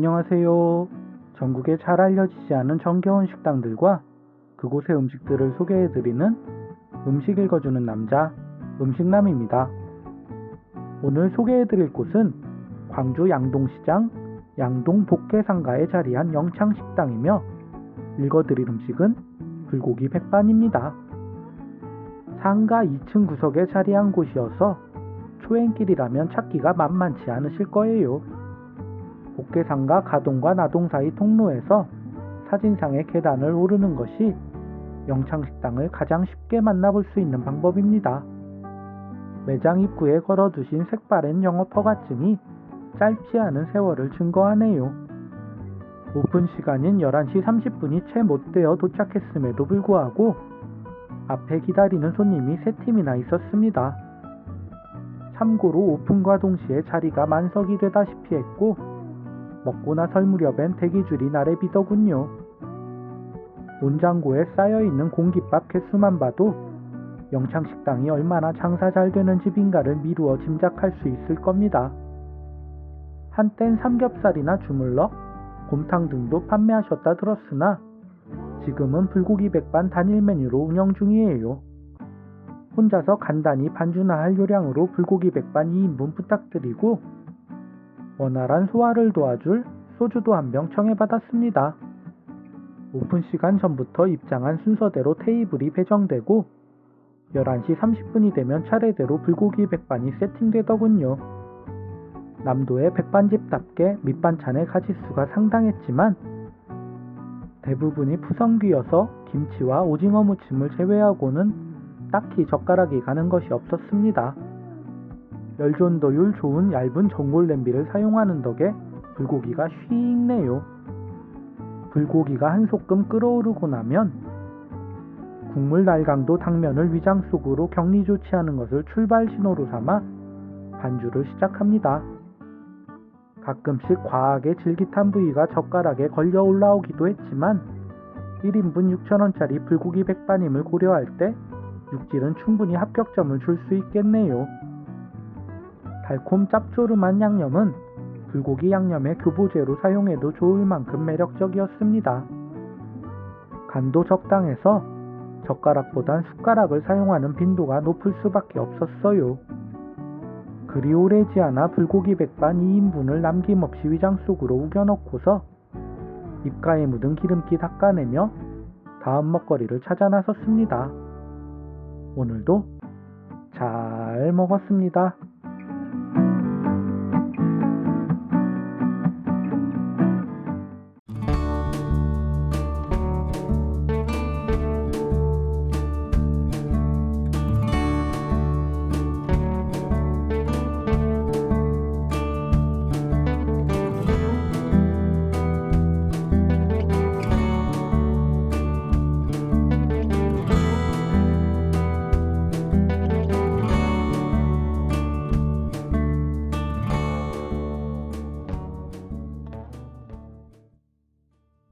안녕하세요. 전국에 잘 알려지지 않은 정겨운 식당들과 그곳의 음식들을 소개해드리는 음식 읽어주는 남자, 음식남입니다. 오늘 소개해드릴 곳은 광주 양동시장 양동 복회상가에 자리한 영창식당이며 읽어드릴 음식은 불고기 백반입니다. 상가 2층 구석에 자리한 곳이어서 초행길이라면 찾기가 만만치 않으실 거예요. 복개상가 가동과 나동 사이 통로에서 사진상의 계단을 오르는 것이 영창식당을 가장 쉽게 만나볼 수 있는 방법입니다. 매장 입구에 걸어두신 색바랜 영업 허가증이 짧지 않은 세월을 증거하네요. 오픈 시간인 11시 30분이 채 못 되어 도착했음에도 불구하고 앞에 기다리는 손님이 세 팀이나 있었습니다. 참고로 오픈과 동시에 자리가 만석이 되다시피 했고 먹고 나 설 무렵엔 대기줄이 나래 비더군요. 온장고에 쌓여있는 공깃밥 개수만 봐도 영창식당이 얼마나 장사 잘 되는 집인가를 미루어 짐작할 수 있을 겁니다. 한땐 삼겹살이나 주물럭, 곰탕 등도 판매하셨다 들었으나 지금은 불고기 백반 단일 메뉴로 운영 중이에요. 혼자서 간단히 반주나 할 요량으로 불고기 백반 2인분 부탁드리고 원활한 소화를 도와줄 소주도 한 병 청해받았습니다. 오픈 시간 전부터 입장한 순서대로 테이블이 배정되고 11시 30분이 되면 차례대로 불고기 백반이 세팅되더군요. 남도의 백반집답게 밑반찬의 가짓수가 상당했지만 대부분이 푸성귀여서 김치와 오징어 무침을 제외하고는 딱히 젓가락이 가는 것이 없었습니다. 열존도율 좋은 얇은 전골 냄비를 사용하는 덕에 불고기가 휘익 내요. 불고기가 한 소끔 끓어오르고 나면 국물 날강도 당면을 위장 속으로 격리 조치하는 것을 출발 신호로 삼아 반주를 시작합니다. 가끔씩 과하게 질깃한 부위가 젓가락에 걸려 올라오기도 했지만 1인분 6천원짜리 불고기 백반임을 고려할 때 육질은 충분히 합격점을 줄 수 있겠네요. 달콤 짭조름한 양념은 불고기 양념의 교보제로 사용해도 좋을 만큼 매력적이었습니다. 간도 적당해서 젓가락보단 숟가락을 사용하는 빈도가 높을 수밖에 없었어요. 그리 오래지 않아 불고기 백반 2인분을 남김없이 위장 속으로 우겨넣고서 입가에 묻은 기름기 닦아내며 다음 먹거리를 찾아 나섰습니다. 오늘도 잘 먹었습니다.